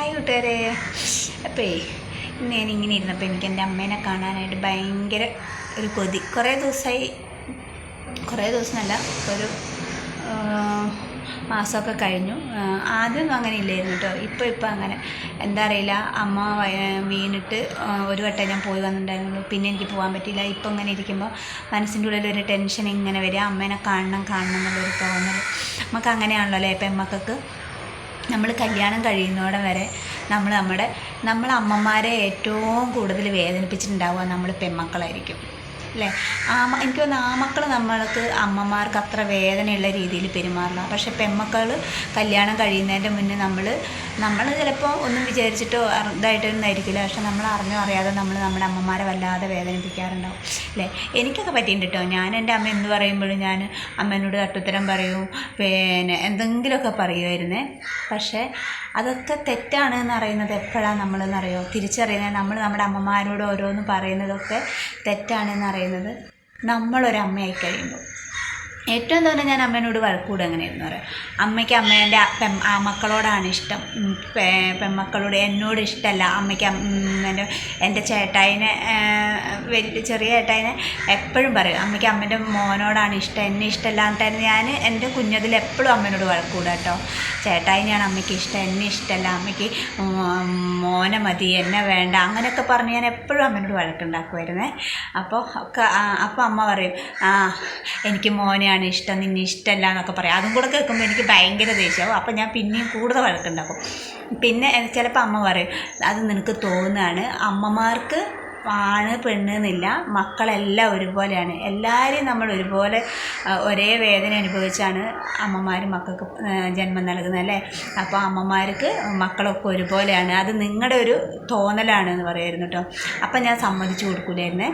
Hi കൂട്ടുകാരെ. അപ്പേ ഇന്ന് ഞാൻ ഇങ്ങനെ ഇരുന്നപ്പോൾ എനിക്ക് എന്റെ അമ്മേനെ കാണാനായിട്ട് ഭയങ്കര ഒരു കൊതി. കുറേ ദിവസമായി കുറേ ദിവസമല്ല ഒരു മാസമൊക്കെ കഴിഞ്ഞു. ആദ്യമൊന്നും അങ്ങനെ ഇല്ലായിരുന്നു കേട്ടോ. ഇപ്പോൾ ഇപ്പോൾ അങ്ങനെ. എന്താ അറിയില്ല അമ്മ വീണിട്ട് ഒരു വട്ടം ഞാൻ പോയി വന്നിട്ടുണ്ടായിരുന്നുള്ളൂ പിന്നെ എനിക്ക് പോകാൻ പറ്റിയില്ല. ഇപ്പോൾ ഇങ്ങനെ ഇരിക്കുമ്പോൾ മനസ്സിന്റെ ഉള്ളിൽ ഒരു ടെൻഷൻ ഇങ്ങനെ വരിക. അമ്മേനെ കാണണം കാണണം എന്നുള്ളൊരു തോന്നൽ നമുക്ക് അങ്ങനെയാണല്ലോ അല്ലേ? ഇപ്പം പെമ്മക്കൾക്ക് നമ്മൾ കല്യാണം കഴിയുന്നതോടെ വരെ നമ്മൾ നമ്മുടെ നമ്മൾ അമ്മമാരെ ഏറ്റവും കൂടുതൽ വേദനിപ്പിച്ചിട്ടുണ്ടാവുക നമ്മൾ പെമ്മക്കളായിരിക്കും. അല്ലേ? ആ എനിക്ക് തോന്നുന്നു ആ മക്കൾ നമ്മൾക്ക് അമ്മമാർക്ക് അത്ര വേദനയുള്ള രീതിയിൽ പെരുമാറില്ല പക്ഷേ പെൺമക്കൾ കല്യാണം കഴിയുന്നതിന്റെ മുന്നേ നമ്മൾ നമ്മൾ ചിലപ്പോൾ ഒന്നും വിചാരിച്ചിട്ടോ ഇതായിട്ടൊന്നും ആയിരിക്കില്ല പക്ഷെ നമ്മൾ അറിഞ്ഞോ അറിയാതെ നമ്മൾ നമ്മുടെ അമ്മമാരെ വല്ലാതെ വേദനിപ്പിക്കാറുണ്ടാവും. അല്ലേ? എനിക്കൊക്കെ പറ്റിയിട്ടുണ്ട് കേട്ടോ ഞാൻ എന്റെ അമ്മ എന്ന് പറയുമ്പോഴും ഞാൻ അമ്മേനോട് തട്ടുത്തരം പറയും. പിന്നെ എന്തെങ്കിലുമൊക്കെ പറയുമായിരുന്നേ. പക്ഷേ അതൊക്കെ തെറ്റാണ് എന്ന് അറിയുന്നത് എപ്പോഴാണ് നമ്മളെന്നറിയോ? തിരിച്ചറിയുന്നത് നമ്മൾ നമ്മുടെ അമ്മമാരോട് ഓരോന്ന് പറയുന്നതൊക്കെ തെറ്റാണെന്ന് അറിയുന്നത് നമ്മളൊരമ്മയായി കഴിയുമ്പോൾ. ഏറ്റവും തോന്നുന്നത് ഞാൻ അമ്മേനോട് വഴക്കൂടും എങ്ങനെയായിരുന്നു പറയാം. അമ്മയ്ക്ക് അമ്മേന്റെ പെൺ ആ മക്കളോടാണ് ഇഷ്ടം. പെൺമക്കളോട് എന്നോട് ഇഷ്ടമല്ല അമ്മയ്ക്ക് എന്റെ എന്റെ ചേട്ടായിനെ വലിയ ചെറിയ ചേട്ടായിനെ എപ്പോഴും പറയും. അമ്മയ്ക്ക് അമ്മേന്റെ മോനോടാണ് ഇഷ്ടം. എന്നെ ഇഷ്ടമല്ല എന്നിട്ടായിരുന്നു ഞാൻ എന്റെ കുഞ്ഞതിൽ എപ്പോഴും അമ്മേനോട് വഴക്കൂടുക കേട്ടോ. ചേട്ടായിനെയാണ് അമ്മയ്ക്ക് ഇഷ്ടം. എന്നെ ഇഷ്ടമല്ല അമ്മയ്ക്ക് മോനെ മതി. എന്നെ വേണ്ട. അങ്ങനെയൊക്കെ പറഞ്ഞ് ഞാൻ എപ്പോഴും അമ്മേനോട് വഴക്കുണ്ടാക്കുമായിരുന്നേ. അപ്പോൾ ഒക്കെ അപ്പോൾ അമ്മ പറയും ആ എനിക്ക് മോനെയാണ് ഇഷ്ടം നിന്നെ ഇഷ്ടമല്ല എന്നൊക്കെ പറയും. അതും കൂടെ കേൾക്കുമ്പോൾ എനിക്ക് ഭയങ്കര ദേഷ്യമാവും അപ്പോൾ ഞാൻ പിന്നെയും കൂടുതൽ വഴക്കുണ്ടാക്കും. പിന്നെ ചിലപ്പോൾ അമ്മ പറയും അത് നിനക്ക് തോന്നുകയാണ് അമ്മമാർക്ക് ആണ് പെണ്ണ് എന്നില്ല. മക്കളെല്ലാം ഒരുപോലെയാണ്. എല്ലാവരെയും നമ്മൾ ഒരുപോലെ ഒരേ വേദന അനുഭവിച്ചാണ് അമ്മമാർ മക്കൾക്ക് ജന്മം നൽകുന്നത് അല്ലേ? അപ്പോൾ അമ്മമാർക്ക് മക്കളൊക്കെ ഒരുപോലെയാണ്. അത് നിങ്ങളുടെ ഒരു തോന്നലാണ് എന്ന് പറയുമായിരുന്നു കേട്ടോ അപ്പം ഞാൻ സമ്മതിച്ചു കൊടുക്കൂലായിരുന്നേ.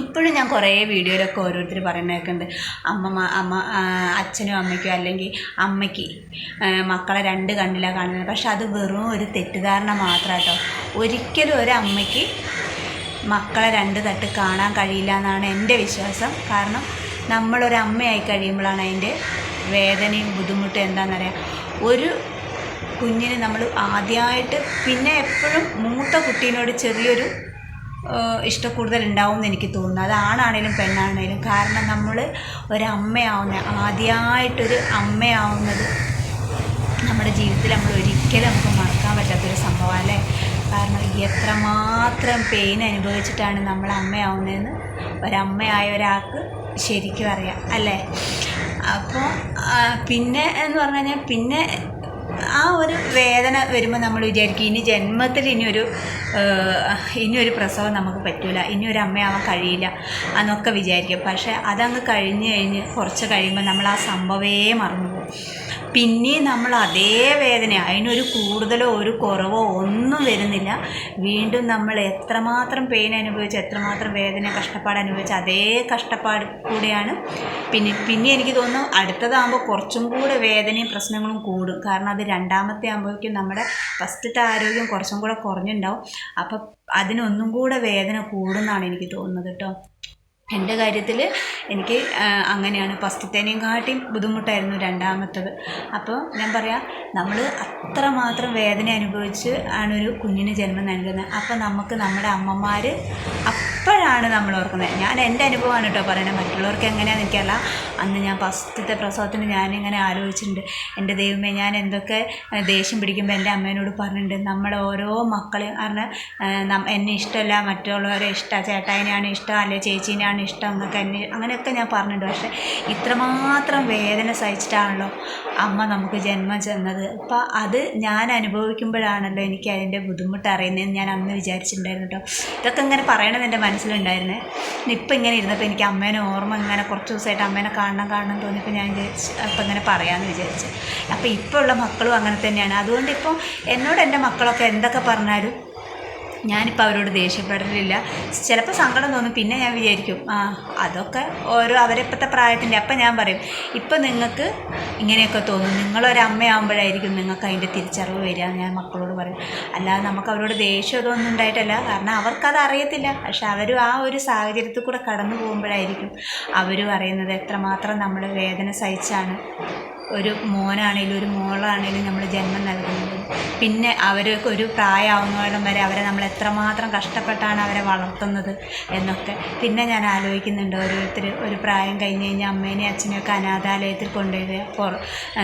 ഇപ്പോഴും ഞാൻ കുറേ വീഡിയോയിലൊക്കെ ഓരോരുത്തർ പറയുന്നതൊക്കെയുണ്ട്. അമ്മ അമ്മ അച്ഛനും അമ്മയ്ക്കും അല്ലെങ്കിൽ അമ്മയ്ക്ക് മക്കളെ രണ്ട് കണ്ണിലാണ് കാണുന്നത്. പക്ഷെ അത് വെറും ഒരു തെറ്റിദ്ധാരണ മാത്രമാണ് കേട്ടോ ഒരിക്കലും ഒരു അമ്മയ്ക്ക് മക്കളെ രണ്ട് തട്ട് കാണാൻ കഴിയില്ല എന്നാണ് എന്റെ വിശ്വാസം. കാരണം നമ്മളൊരു അമ്മയായി കഴിയുമ്പോഴാണ് അതിന്റെ വേദനയും ബുദ്ധിമുട്ടും എന്താണെന്നറിയാം ഒരു കുഞ്ഞിന് നമ്മൾ ആദ്യമായിട്ട് പിന്നെ എപ്പോഴും മൂത്ത കുട്ടീനോട് ചെറിയൊരു ഇഷ്ടക്കൂടുതൽ ഉണ്ടാവും എന്ന് എനിക്ക് തോന്നുന്നു. അത് ആണാണേലും പെണ്ണാണേലും. കാരണം നമ്മൾ ഒരമ്മയാവുന്ന ആദ്യമായിട്ടൊരു അമ്മയാവുന്നത് നമ്മുടെ ജീവിതത്തിൽ നമ്മൾ ഒരിക്കലും നമുക്ക് മറക്കാൻ പറ്റാത്തൊരു സംഭവം അല്ലേ? കാരണം എത്രമാത്രം പെയിൻ അനുഭവിച്ചിട്ടാണ് നമ്മൾ അമ്മയാവുന്നതെന്ന് ഒരമ്മയായ ഒരാൾക്ക് ശരിക്കും അറിയാം അല്ലേ? അപ്പോൾ പിന്നെ എന്ന് പറഞ്ഞു കഴിഞ്ഞാൽ പിന്നെ ആ ഒരു വേദന വരുമ്പോൾ നമ്മൾ വിചാരിക്കും ഇനി ജന്മത്തിൽ ഇനിയൊരു ഇനിയൊരു പ്രസവം നമുക്ക് പറ്റില്ല ഇനിയൊരു അമ്മയാവാൻ കഴിയില്ല എന്നൊക്കെ വിചാരിക്കും. പക്ഷേ അതങ്ങ് കഴിഞ്ഞ് കഴിഞ്ഞ് കുറച്ച് കഴിയുമ്പോൾ നമ്മൾ ആ സംഭവേ മറന്നു പോകും. പിന്നെയും നമ്മൾ അതേ വേദന അതിനൊരു കൂടുതലോ ഒരു കുറവോ ഒന്നും വരുന്നില്ല. വീണ്ടും നമ്മൾ എത്രമാത്രം പെയിൻ അനുഭവിച്ച് എത്രമാത്രം വേദന കഷ്ടപ്പാട് അനുഭവിച്ച് അതേ കഷ്ടപ്പാട് കൂടെയാണ്. പിന്നെ പിന്നെ എനിക്ക് തോന്നുന്നു അടുത്തതാകുമ്പോൾ കുറച്ചും കൂടെ വേദനയും പ്രശ്നങ്ങളും കൂടും. കാരണം അത് രണ്ടാമത്തെ ആകുമ്പോഴേക്കും നമ്മുടെ ഫസ്റ്റത്തെ ആരോഗ്യം കുറച്ചും കൂടെ കുറഞ്ഞിട്ടുണ്ടാവും അപ്പം അതിനൊന്നും കൂടെ വേദന കൂടുമെന്നാണ് എനിക്ക് തോന്നുന്നത് കേട്ടോ. എന്റെ കാര്യത്തിൽ എനിക്ക് അങ്ങനെയാണ്. കാട്ടി ബുദ്ധിമുട്ടായിരുന്നു രണ്ടാമത്തത്. അപ്പോൾ ഞാൻ പറയാം നമ്മൾ അത്രമാത്രം വേദന അനുഭവിച്ച് ആണ് ഒരു കുഞ്ഞിന് ജന്മം നൽകുന്നത്. അപ്പോൾ നമുക്ക് നമ്മുടെ അമ്മമാർ അപ്പോഴാണ് നമ്മൾ ഓർക്കുന്നത്. ഞാൻ എന്റെ അനുഭവമാണ് കേട്ടോ പറയുന്നത്. മറ്റുള്ളവർക്ക് എങ്ങനെയാണെന്ന് എനിക്കല്ല അന്ന് ഞാൻ ഫസ്റ്റത്തെ പ്രസവത്തിന് ഞാനിങ്ങനെ ആലോചിച്ചിട്ടുണ്ട്. എന്റെ ദൈവമേ ഞാൻ എന്തൊക്കെ ദേഷ്യം പിടിക്കുമ്പോൾ എന്റെ അമ്മേനോട് പറഞ്ഞിട്ടുണ്ട്. നമ്മളെ ഓരോ മക്കളെയും കാരണം എന്നെ ഇഷ്ടമല്ല മറ്റുള്ളവരെ ഇഷ്ടം ചേട്ടായിനെയാണ് ഇഷ്ടം അല്ലെ ചേച്ചീനെയാണ് ഇഷ്ടം എന്നൊക്കെ എന്നെ അങ്ങനെയൊക്കെ ഞാൻ പറഞ്ഞിട്ടുണ്ട്. പക്ഷേ ഇത്രമാത്രം വേദന സഹിച്ചിട്ടാണല്ലോ അമ്മ നമുക്ക് ജന്മം ചെന്നത്. അപ്പം അത് ഞാൻ അനുഭവിക്കുമ്പോഴാണല്ലോ എനിക്ക് അതിന്റെ ബുദ്ധിമുട്ട് അറിയുന്നതെന്ന് ഞാൻ അന്ന് വിചാരിച്ചിട്ടുണ്ടായിരുന്നു കേട്ടോ. ഇതൊക്കെ ഇങ്ങനെ പറയണമെന്ന് എന്റെ മനസ്സിലുണ്ടായിരുന്നേ. ഇപ്പം ഇങ്ങനെ ഇരുന്നപ്പോൾ എനിക്ക് അമ്മേനെ ഓർമ്മ ഇങ്ങനെ കുറച്ച് ദിവസമായിട്ട് അമ്മേനെ കാണണം കാണണം തോന്നിയപ്പോൾ ഞാൻ വിചാരിച്ച് അപ്പം ഇങ്ങനെ പറയാമെന്ന് വിചാരിച്ചു. അപ്പോൾ ഇപ്പോൾ ഉള്ള മക്കളും അങ്ങനെ തന്നെയാണ്. അതുകൊണ്ട് ഇപ്പോൾ എന്നോട് എന്റെ മക്കളൊക്കെ എന്തൊക്കെ പറഞ്ഞാലും ഞാനിപ്പോൾ അവരോട് ദേഷ്യപ്പെടലില്ല. ചിലപ്പോൾ സങ്കടം തോന്നും പിന്നെ ഞാൻ വിചാരിക്കും ആ അതൊക്കെ ഓരോ അവരിപ്പോഴത്തെ പ്രായത്തിന്റെ അപ്പം ഞാൻ പറയും ഇപ്പം നിങ്ങൾക്ക് ഇങ്ങനെയൊക്കെ തോന്നും. നിങ്ങളൊരമ്മയാകുമ്പോഴായിരിക്കും നിങ്ങൾക്ക് അതിന്റെ തിരിച്ചറിവ് വരിക ഞാൻ മക്കളോട് പറയും. അല്ലാതെ നമുക്ക് അവരോട് ദേഷ്യം ഇതൊന്നും ഉണ്ടായിട്ടല്ല. കാരണം അവർക്കത് അറിയത്തില്ല. പക്ഷെ അവരും ആ ഒരു സാഹചര്യത്തിൽ കൂടെ കടന്നു പോകുമ്പോഴായിരിക്കും അവരും അറിയുന്നത് എത്രമാത്രം നമ്മൾ വേദന സഹിച്ചാണ് ഒരു മോനാണേലും ഒരു മോളാണേലും നമ്മൾ ജന്മം നൽകുന്നത്. പിന്നെ അവർക്ക് ഒരു പ്രായമാവുന്നോടം വരെ അവരെ നമ്മൾ എത്രമാത്രം കഷ്ടപ്പെട്ടാണ് അവരെ വളർത്തുന്നത് എന്നൊക്കെ. പിന്നെ ഞാൻ ആലോചിക്കുന്നുണ്ട് ഓരോരുത്തർ ഒരു പ്രായം കഴിഞ്ഞ് കഴിഞ്ഞാൽ അമ്മേനെയും അച്ഛനെയൊക്കെ അനാഥാലയത്തിൽ കൊണ്ടുപോയി പുറ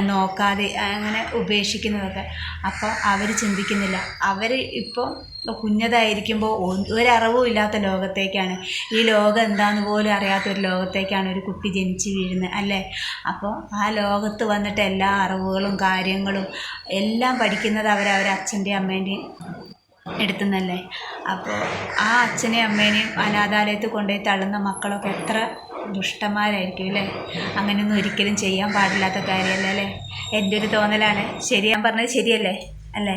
നോക്കാതെ അങ്ങനെ ഉപേക്ഷിക്കുന്നതൊക്കെ. അപ്പോൾ അവർ ചിന്തിക്കുന്നില്ല. അവർ ഇപ്പോൾ കുഞ്ഞതായിരിക്കുമ്പോൾ ഒരറിവും ഇല്ലാത്ത ലോകത്തേക്കാണ്. ഈ ലോകം എന്താന്ന് പോലും അറിയാത്ത ഒരു ലോകത്തേക്കാണ് ഒരു കുട്ടി ജനിച്ചു വീഴുന്നത് അല്ലേ? അപ്പോൾ ആ ലോകത്ത് വന്നിട്ട് എല്ലാ അറിവുകളും കാര്യങ്ങളും എല്ലാം പഠിക്കുന്നത് അവരവരെ അവരെ അച്ഛന്റെയും അമ്മേന്റെയും എടുത്തുന്നല്ലേ അപ്പോൾ ആ അച്ഛനെയും അമ്മേനെയും അനാഥാലയത്തിൽ കൊണ്ടുപോയി തള്ളുന്ന മക്കളൊക്കെ എത്ര ദുഷ്ടന്മാരായിരിക്കും അല്ലേ? അങ്ങനെയൊന്നും ഒരിക്കലും ചെയ്യാൻ പാടില്ലാത്ത കാര്യമല്ല അല്ലേ? എന്റെ ഒരു തോന്നലാണ്. ശരി ഞാൻ പറഞ്ഞത് ശരിയല്ലേ? അല്ലേ?